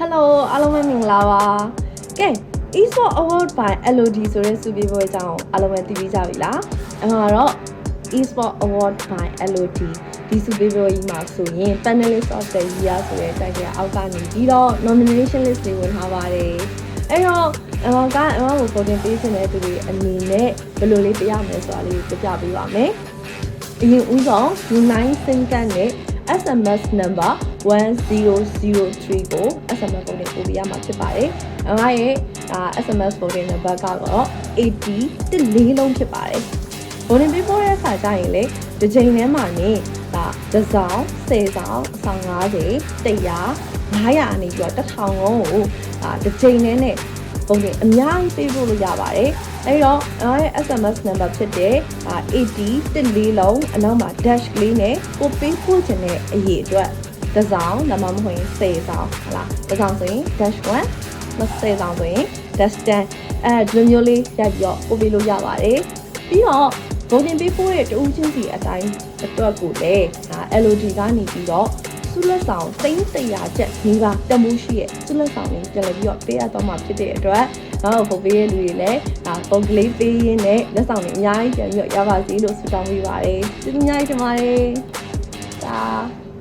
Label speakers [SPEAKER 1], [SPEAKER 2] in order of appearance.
[SPEAKER 1] Hello အားလုံးပဲမင်္ဂလာပါကဲ eSport Award by LOD ဆိုတဲ့စုပေးပွဲအကြောင်းအားလုံးပဲသိပြီးကြပြီလားအမှတော့ eSport Award by LOD ဒီစုပေးပွဲကြီးမှာဆိုရင် Panelist of the Year ဆိုတဲ့တိုင်ကြအောက်ကနေပြီးတော့ nomination list တွေဝင်ထားပါတယ်အဲ့တော့အမေကအမေကို voting ပေးချင်တဲ့သူတွေအနေနဲ့ဘယ်လိုလေးပြရမလဲဆိုတာလေးကိုပြပြပေးပါမယ်အရင်ဦးဆုံး Unite Sync နဲ့ SMS number 1003ကို SMS ပုံနဲ့ပို့ပေးရမှာဖြစ်ပါတယ်။အမရဲ့ဒါ SMS ပုံနဲ့ number ကတော့80တလေးလုံးဖြစ်ပါတယ်။ဘုံနေပေးပို့တဲ့အခါကျရင်လေဒီချိန်ထဲမှာနေဒါတစ်ဆောင်10ဆောင်အဆောင်90 100 900အနေပြီးတော့1000လုံးကိုဒါဒီချိန်ထဲနဲ့ပုံနဲ့အများကြီးပေးပို့လို့ရပါတယ်။အဲဒီတော့အမရဲ့ SMS number ဖြစ်တဲ့80တလေးလုံးအနောက်မှာ dash ကလေးနဲ့ကိုပေးပို့ခြင်းတဲ့အရေးအတွက် တစ်ဆောင်ဒါမှမဟုတ်ရင်10ဆောင်ဟုတ်လားတစ်ဆောင်ဆိုရင် dash 1 20ဆောင်ဆိုရင် dash 10အဲဒီလိုမျိုးလေးရိုက်ပြီးတော့ပို့ပေးလို့ရပါတယ်ပြီးတော့ဂုံတင်ပေးပို့တဲ့တူးချင်းစီအတိုင်းအတွက်ကိုလည်းဒါ LOD ကနေပြီးတော့ဆုလက်ဆောင်သိန်း100ကျပ်နီးပါးတမှုရှိရဲ့ဆုလက်ဆောင်လေးပြန်လည်ပြီးတော့ပေးရတော့မှာဖြစ်တဲ့အတွက်တော့ပုံပေးရလူတွေလည်းဒါပုံကလေးပေးရင်းနဲ့လက်ဆောင်တွေအများကြီးပြန်ပြီးတော့ရပါစေလို့ဆုတောင်းပေးပါတယ်ကျေးဇူးအများကြီးတင်ပါတယ်ဒါ